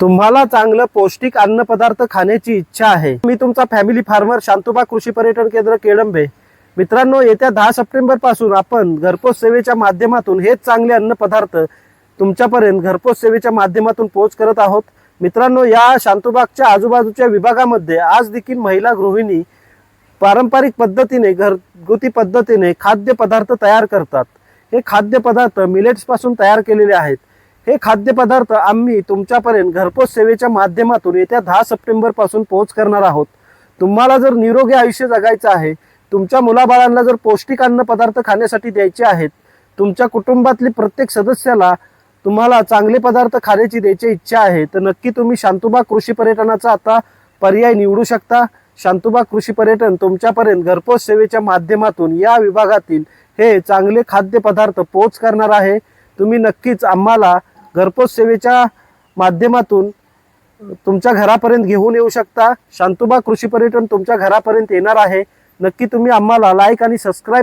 तुम्हाला चांगलं पौष्टिक अन्न पदार्थ खाण्याची इच्छा आहे. मी तुमचा फॅमिली फार्मर शांतोबा कृषी पर्यटन केंद्र केळंबे. मित्रांनो येत्या दहा सप्टेंबरपासून आपण घरपोच सेवेच्या माध्यमातून हेच चांगले अन्न पदार्थ तुमच्यापर्यंत घरपोच सेवेच्या माध्यमातून पोहोच करत आहोत. मित्रांनो या शांतोबागच्या आजूबाजूच्या विभागामध्ये आज देखील महिला गृहिणी पारंपरिक पद्धतीने घरगुती पद्धतीने खाद्यपदार्थ तयार करतात. हे खाद्यपदार्थ मिलेट्सपासून तयार केलेले आहेत. हे खाद्यपदार्थ आम्ही तुमच्यापर्यंत घरपोच सेवेच्या माध्यमातून येत्या दहा सप्टेंबरपासून पोहोच करणार आहोत. तुम्हाला जर निरोगी आयुष्य जगायचं आहे तुमच्या मुलाबाळांना जर पौष्टिक अन्न पदार्थ खाण्यासाठी द्यायचे आहेत तुमच्या कुटुंबातली प्रत्येक सदस्याला तुम्हाला चांगले पदार्थ खाण्याची द्यायची इच्छा आहे तर नक्की तुम्ही शांतुबा कृषी पर्यटनाचा आता पर्याय निवडू शकता. शांतुबा कृषी पर्यटन तुमच्यापर्यंत घरपोच सेवेच्या माध्यमातून या विभागातील हे चांगले खाद्यपदार्थ पोच करणार आहे. तुम्ही नक्कीच आम्हाला घरपोच सेवेच्या माध्यमातून तुमच्या घरापर्यंत घेऊन येऊ शकता. शांतुबा कृषी पर्यटन तुमच्या घरापर्यंत येणार आहे. नक्की तुम्ही आम्हाला लाईक आणि सबस्क्राईब